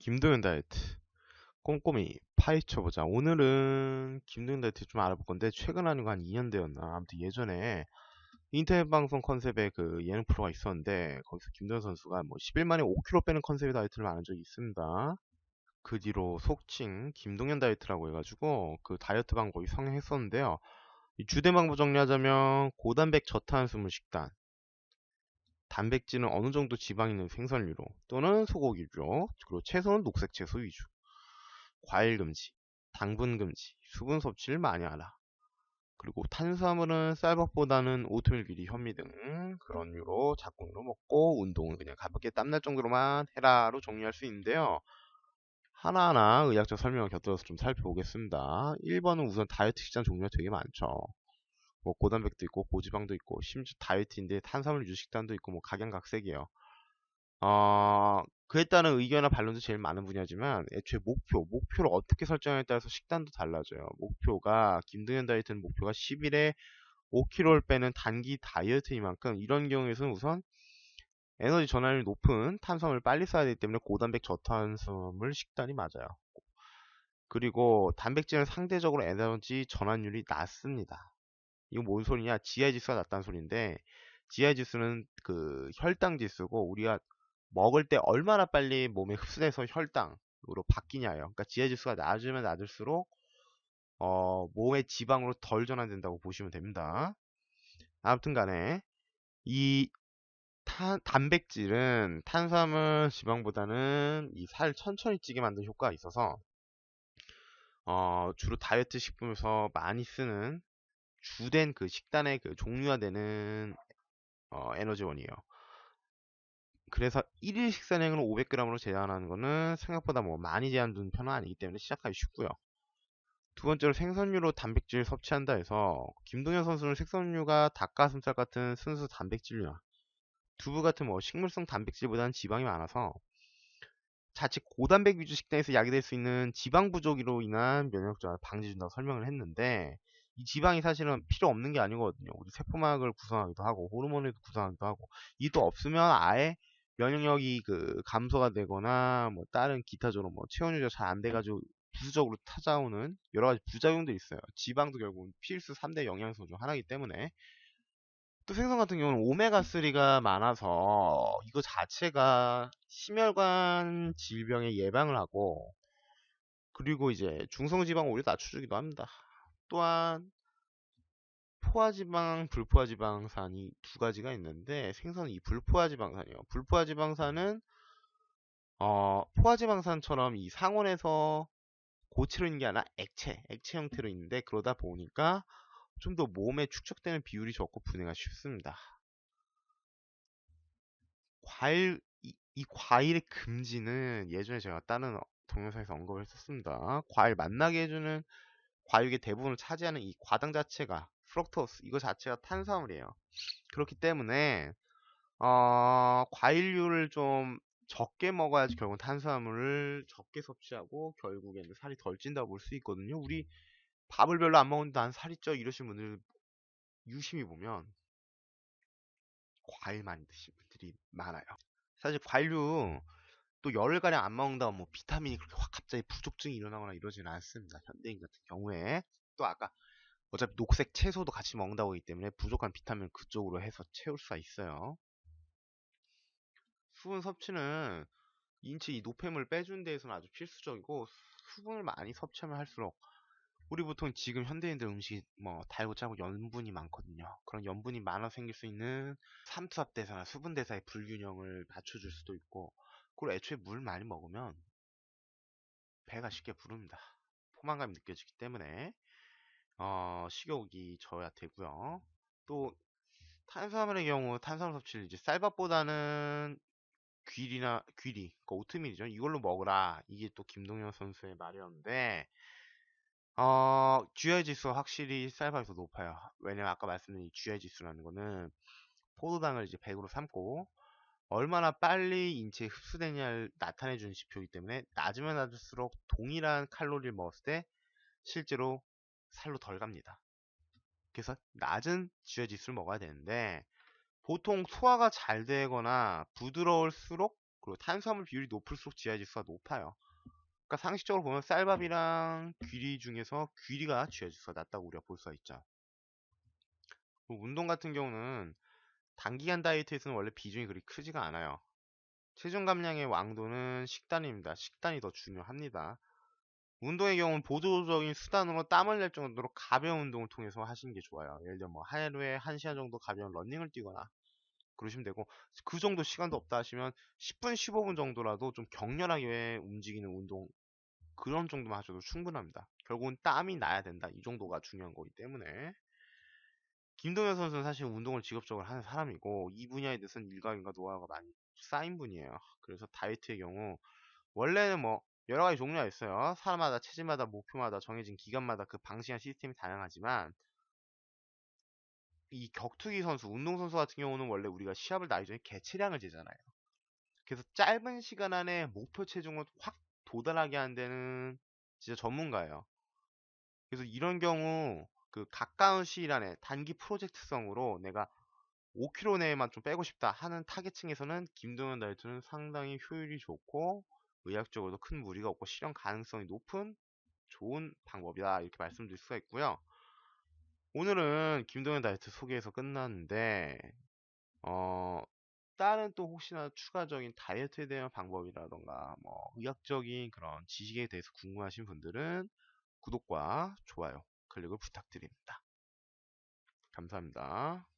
김도현 다이어트 꼼꼼히 파헤쳐보자. 오늘은 김도현 다이어트 좀 알아볼 건데 최근 아니고 한 2년 되었나 아무튼 예전에 인터넷 방송 컨셉의 그 예능 프로가 있었는데 거기서 김도현 선수가 뭐 10일 만에 5kg 빼는 컨셉의 다이어트를 말한 적이 있습니다. 그 뒤로 속칭 김동현 다이어트라고 해가지고 그 다이어트 방법이 성행했었는데요. 이 주된 방법 정리하자면 고단백 저탄수물 식단 단백질은 어느 정도 지방 있는 생선류로 또는 소고기류 그리고 채소는 녹색 채소 위주. 과일 금지 당분 금지 수분 섭취를 많이 하라. 그리고 탄수화물은 쌀밥보다는 오트밀 귀리 현미 등 그런 류로 작곡으로 먹고 운동은 그냥 가볍게 땀날 정도로만 해라로 정리할 수 있는데요. 하나하나 의학적 설명을 곁들여서 좀 살펴보겠습니다. 1번은 우선 다이어트 식단 종류가 되게 많죠 뭐 고단백도 있고 고지방도 있고 심지어 다이어트인데 탄수화물 위주 식단도 있고 뭐 각양각색이에요. 어, 그에 따른 의견이나 반론도 제일 많은 분야지만 애초에 목표, 목표를 어떻게 설정하에 따라서 식단도 달라져요. 목표가 김동현 다이어트는 목표가 10일에 5kg를 빼는 단기 다이어트인 만큼 이런 경우에서는 우선 에너지 전환율이 높은 탄수화물을 빨리 써야 되기 때문에 고단백 저탄수화물 식단이 맞아요. 그리고 단백질은 상대적으로 에너지 전환율이 낮습니다. 이거 뭔 소리냐? GI 지수가 낮다는 소리인데 GI 지수는 그 혈당 지수고 우리가 먹을 때 얼마나 빨리 몸에 흡수돼서 혈당으로 바뀌냐요. 그러니까 GI 지수가 낮으면 낮을수록 어, 몸의 지방으로 덜 전환된다고 보시면 됩니다. 아무튼 간에 이 탄, 단백질은 탄수화물 지방보다는 이 살 천천히 찌게 만드는 효과가 있어서 어, 주로 다이어트 식품에서 많이 쓰는 주된 그 식단의 그 종류화 되는 어, 에너지원이에요. 그래서 1일 식사량을 500g으로 제한하는 거는 생각보다 뭐 많이 제한 둔 편은 아니기 때문에 시작하기 쉽고요. 두 번째로 생선류로 단백질 섭취한다 해서 김동현 선수는 생선류가 닭가슴살 같은 순수 단백질류나 두부 같은 뭐 식물성 단백질보다는 지방이 많아서 자칫 고단백 위주 식단에서 야기될 수 있는 지방 부족으로 인한 면역 저하를 방지해준다고 설명을 했는데 이 지방이 사실은 필요 없는 게 아니거든요. 우리 세포막을 구성하기도 하고 호르몬을 구성하기도 하고 이도 없으면 아예 면역력이 그 감소가 되거나 뭐 다른 기타적으로 뭐 체온 유지가 잘 안 돼가지고 부수적으로 찾아오는 여러 가지 부작용들이 있어요. 지방도 결국은 필수 3대 영양소 중 하나이기 때문에 또 생선 같은 경우는 오메가3가 많아서 이거 자체가 심혈관 질병의 예방을 하고 그리고 이제 중성지방 오히려 낮춰주기도 합니다. 또한 포화지방, 불포화지방산이 두 가지가 있는데 생선은 이 불포화지방산이에요. 불포화지방산은 어, 포화지방산처럼 이 상온에서 고체로 있는 게 아니라 액체, 액체 형태로 있는데 그러다 보니까 좀 더 몸에 축적되는 비율이 적고 분해가 쉽습니다. 과일, 이, 이 과일의 금지는 예전에 제가 다른 동영상에서 언급을 했었습니다. 과일 만나게 해주는 과육의 대부분을 차지하는 이 과당 자체가 프럭토스 이거 자체가 탄수화물이에요. 그렇기 때문에 어, 과일류를 좀 적게 먹어야지 결국 탄수화물을 적게 섭취하고 결국에는 살이 덜 찐다고 볼 수 있거든요. 우리 밥을 별로 안 먹는데 난 살이 쪄 이러신 분들 유심히 보면 과일 많이 드시는 분들이 많아요. 사실 과일류 또 열흘가량 안 먹는다고 뭐 비타민이 그렇게 확 갑자기 부족증이 일어나거나 이러지는 않습니다. 현대인 같은 경우에 또 아까 어차피 녹색 채소도 같이 먹는다고 하기 때문에 부족한 비타민을 그쪽으로 해서 채울 수가 있어요. 수분 섭취는 인체 이 노폐물 빼주는 데에서는 아주 필수적이고 수분을 많이 섭취하면 할수록 우리 보통 지금 현대인들 음식 뭐 달고 짜고 염분이 많거든요. 그런 염분이 많아 생길 수 있는 삼투압 대사나 수분 대사의 불균형을 맞춰줄 수도 있고 그리고 애초에 물 많이 먹으면 배가 쉽게 부릅니다. 포만감이 느껴지기 때문에 어, 식욕이 져야 되고요. 또 탄수화물의 경우 탄수화물 섭취를 이제 쌀밥보다는 귀리나 귀리, 그 오트밀이죠. 이걸로 먹으라. 이게 또 김동현 선수의 말이었는데 어, GI 지수 확실히 쌀밥이 더 높아요. 왜냐면 아까 말씀드린 GI 지수라는 거는 포도당을 이제 100으로 삼고 얼마나 빨리 인체에 흡수되냐를 나타내주는 지표이기 때문에 낮으면 낮을수록 동일한 칼로리를 먹었을 때 실제로 살로 덜 갑니다. 그래서 낮은 지혈 지수를 먹어야 되는데 보통 소화가 잘 되거나 부드러울수록 그리고 탄수화물 비율이 높을수록 GI 지수가 높아요. 그러니까 상식적으로 보면 쌀밥이랑 귀리 중에서 귀리가 GI 지수가 낮다고 우리가 볼 수가 있죠. 운동 같은 경우는 단기간 다이어트에서는 원래 비중이 그리 크지가 않아요. 체중 감량의 왕도는 식단입니다. 식단이 더 중요합니다. 운동의 경우는 보조적인 수단으로 땀을 낼 정도로 가벼운 운동을 통해서 하시는 게 좋아요. 예를 들어 뭐 하루에 1시간 정도 가벼운 러닝을 뛰거나 그러시면 되고 그 정도 시간도 없다 하시면 10분 15분 정도라도 좀 격렬하게 움직이는 운동 그런 정도만 하셔도 충분합니다. 결국은 땀이 나야 된다. 이 정도가 중요한 거기 때문에 김동현 선수는 사실 운동을 직업적으로 하는 사람이고 이 분야에 대해서는 일각인과 노하우가 많이 쌓인 분이에요. 그래서 다이어트의 경우 원래는 뭐 여러 가지 종류가 있어요. 사람마다 체질마다 목표마다 정해진 기간마다 그 방식이나 시스템이 다양하지만 이 격투기 선수, 운동 선수 같은 경우는 원래 우리가 시합을 나기 전에 개체량을 재잖아요. 그래서 짧은 시간 안에 목표 체중을 확 도달하게 하는 데는 진짜 전문가예요. 그래서 이런 경우 그 가까운 시일 안에 단기 프로젝트성으로 내가 5kg 내에만 좀 빼고 싶다 하는 타겟층에서는 김동현 다이어트는 상당히 효율이 좋고 의학적으로도 큰 무리가 없고 실현 가능성이 높은 좋은 방법이다 이렇게 말씀드릴 수가 있고요. 오늘은 김동현 다이어트 소개해서 끝났는데 어 다른 또 혹시나 추가적인 다이어트에 대한 방법이라던가 뭐 의학적인 그런 지식에 대해서 궁금하신 분들은 구독과 좋아요 클릭을 부탁드립니다. 감사합니다.